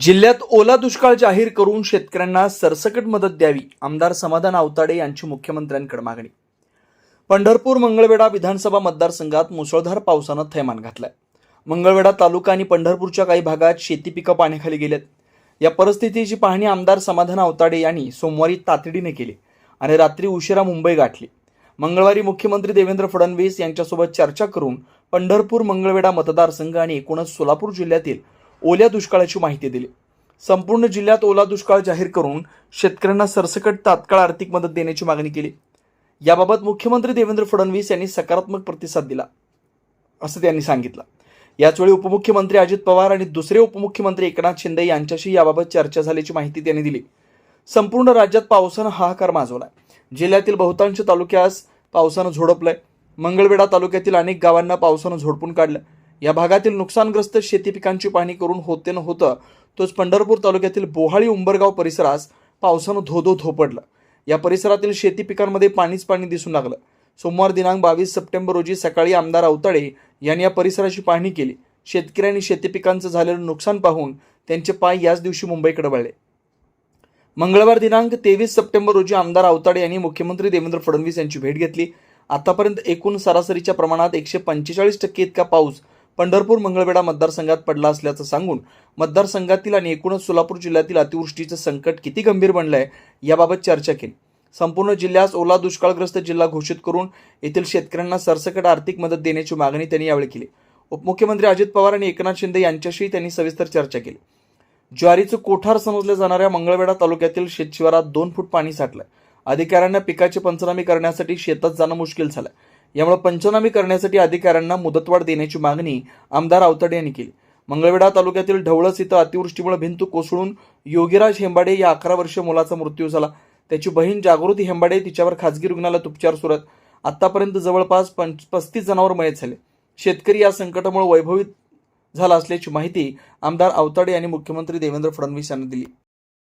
जिल्ह्यात ओला दुष्काळ जाहीर करून शेतकऱ्यांना सरसकट मदत द्यावी आमदार समाधान आवताडे यांची मुख्यमंत्र्यांकडे मागणी. पंढरपूर मंगळवेढा विधानसभा मतदारसंघात मुसळधार पावसानं थैमान घातलाय. मंगळवेढा तालुका आणि पंढरपूरच्या काही भागात शेती पिकं पाण्याखाली गेलेत. या परिस्थितीची पाहणी आमदार समाधान आवताडे यांनी सोमवारी तातडीने केली आणि रात्री उशिरा मुंबई गाठली. मंगळवारी मुख्यमंत्री देवेंद्र फडणवीस यांच्यासोबत चर्चा करून पंढरपूर मंगळवेढा मतदारसंघ आणि एकूणच सोलापूर जिल्ह्यातील ओल्या दुष्काळाची माहिती दिली. संपूर्ण जिल्ह्यात ओला दुष्काळ जाहीर करून शेतकऱ्यांना सरसकट तात्काळ आर्थिक मदत देण्याची मागणी केली. याबाबत मुख्यमंत्री देवेंद्र फडणवीस यांनी सकारात्मक प्रतिसाद दिला असं त्यांनी सांगितलं. याचवेळी उपमुख्यमंत्री अजित पवार आणि दुसरे उपमुख्यमंत्री एकनाथ शिंदे यांच्याशी याबाबत चर्चा झाल्याची माहिती त्यांनी दिली. संपूर्ण राज्यात पावसानं हाहाकार माजवलाय. जिल्ह्यातील बहुतांश तालुक्यास पावसानं झोडपलंय. मंगळवेढा तालुक्यातील अनेक गावांना पावसानं झोडपून काढलं. या भागातील नुकसानग्रस्त शेती पिकांची पाहणी करून होते न होतं तोच पंढरपूर तालुक्यातील बोहाळी उंबरगाव परिसरास पावसानं धोधो धोपडलं. या परिसरातील शेती पिकांमध्ये पाणीच पाणी दिसून लागलं. सोमवार दिनांक बावीस सप्टेंबर रोजी सकाळी आमदार अवताडे यांनी या परिसराची पाहणी केली. शेतकरी आणि शेती पिकांचं झालेलं नुकसान पाहून त्यांचे पाय याच दिवशी मुंबईकडे वळले. मंगळवार दिनांक तेवीस सप्टेंबर रोजी आमदार आवताडे यांनी मुख्यमंत्री देवेंद्र फडणवीस यांची भेट घेतली. आतापर्यंत एकूण सरासरीच्या प्रमाणात एकशे पंचेचाळीस टक्के इतका पाऊस पंढरपूर मंगळवेढा मतदारसंघात पडला असल्याचं सांगून मतदारसंघातील आणि एकूणच सोलापूर जिल्ह्यातील अतिवृष्टीचं संकट किती गंभीर बनलंय याबाबत चर्चा केली. संपूर्ण जिल्ह्यास ओला दुष्काळग्रस्त जिल्हा घोषित करून येथील शेतकऱ्यांना सरसकट आर्थिक मदत देण्याची मागणी त्यांनी यावेळी केली. उपमुख्यमंत्री अजित पवार आणि एकनाथ शिंदे यांच्याशी त्यांनी सविस्तर चर्चा केली. ज्वारीचं कोठार समजल्या जाणाऱ्या मंगळवेढा तालुक्यातील शेतशिवारात दोन फूट पाणी साठलं अधिकाऱ्यांना पिकाची पंचनामे करण्यासाठी शेतात जाणं मुश्किल झालं यामुळे पंचनामे करण्यासाठी अधिकाऱ्यांना मुदतवाढ देण्याची मागणी आमदार आवताडे यांनी केली. मंगळवेढा तालुक्यातील ढवळस इथं अतिवृष्टीमुळे भिंत कोसळून योगीराज हेंबाडे या अकरा वर्षीय मुलाचा मृत्यू झाला. त्याची बहीण जागृती हेंबाडे तिच्यावर खासगी रुग्णालयात उपचार सुरू आहेत. आतापर्यंत जवळपास पंच पस्तीस जनावर मयत झाले. शेतकरी या संकटामुळे वैभवीत झाला असल्याची माहिती आमदार आवताडे यांनी मुख्यमंत्री देवेंद्र फडणवीस यांनी दिली.